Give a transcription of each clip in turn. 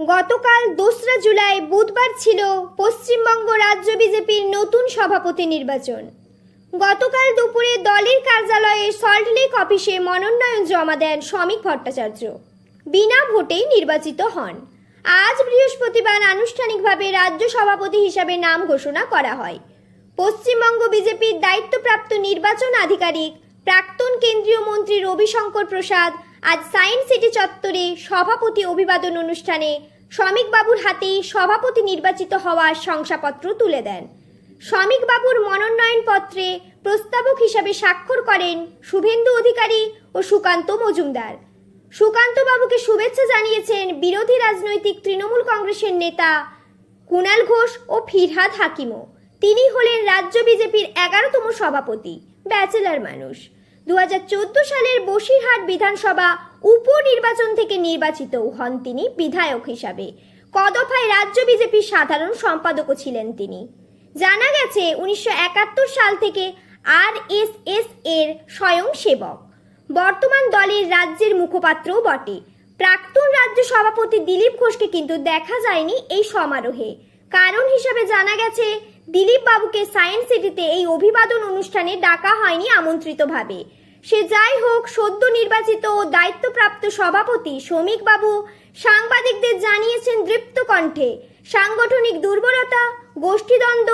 গতকাল দোসরা জুলাই বুধবার ছিল পশ্চিমবঙ্গ রাজ্য বিজেপির নতুন সভাপতি নির্বাচন। গতকাল দুপুরে দলের কার্যালয়ে সল্টলেক অফিসে মনোনয়ন জমা দেন শ্রমিক ভট্টাচার্য। বিনা ভোটেই নির্বাচিত হন। আজ বৃহস্পতিবার আনুষ্ঠানিকভাবে রাজ্য সভাপতি হিসাবে নাম ঘোষণা করা হয়। পশ্চিমবঙ্গ বিজেপির দায়িত্বপ্রাপ্ত নির্বাচন আধিকারিক প্রাক্তন কেন্দ্রীয় মন্ত্রী রবিশঙ্কর প্রসাদ আজ সায়েন্স সিটি চত্বরে সভাপতি অভিবাদন অনুষ্ঠানে শ্রমিকবাবুর হাতেই সভাপতি নির্বাচিত হওয়ার শংসাপত্র তুলে দেন। শ্রমিকবাবুর মনোনয়নপত্রে প্রস্তাবক হিসাবে স্বাক্ষর করেন শুভেন্দু অধিকারী ও সুকান্ত মজুমদার। সুকান্ত বাবুকে শুভেচ্ছা জানিয়েছেন বিরোধী রাজনৈতিক তৃণমূল কংগ্রেসের নেতা কুণাল ঘোষ ও ফিরহাদ হাকিমও। তিনি হলেন রাজ্য বিজেপির এগারোতম সভাপতি, ব্যাচেলার মানুষ। দুহাজার চোদ্দ সালের বসিরহাট বিধানসভা উপনির্বাচন থেকে নির্বাচিত হন তিনি বিধায়ক হিসাবে। কদফায় রাজ্য বিজেপির সাধারণ সম্পাদকও ছিলেন তিনি। জানা গেছে, উনিশশো একাত্তর সাল থেকে আর এস এস এর স্বয়ং সেবক বর্তমান দলের রাজ্যের মুখপাত্রও বটে। প্রাক্তন রাজ্য সভাপতি দিলীপ ঘোষকে কিন্তু দেখা যায়নি এই সমারোহে। কারণ হিসাবে জানা গেছে দিলীপ বাবুকে সায়েন্স সিটিতে এই অভিবাদন অনুষ্ঠানে ডাকা হয়নি আমন্ত্রিতভাবে। সে যাই হোক, সদ্য নির্বাচিত ও দায়িত্বপ্রাপ্ত সভাপতি শ্রমিক বাবু সাংবাদিকদের জানিয়েছেন দৃপ্ত কণ্ঠে। সাংগঠনিক দুর্বলতা, গোষ্ঠীদ্বন্দ্ব,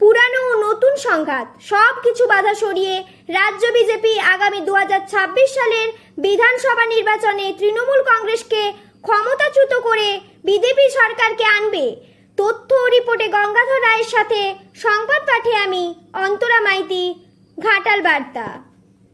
পুরানো ও নতুন সংঘাত, সব কিছু বাধা সরিয়ে রাজ্য বিজেপি আগামী দু হাজার ছাব্বিশ সালের বিধানসভা নির্বাচনে তৃণমূল কংগ্রেসকে ক্ষমতাচ্যুত করে বিজেপি সরকারকে আনবে। তথ্য রিপোর্টে গঙ্গাধর রায়ের সাথে সংবাদ পাঠে আমি অন্তরা মাইতি ঘাটাল বার্তা।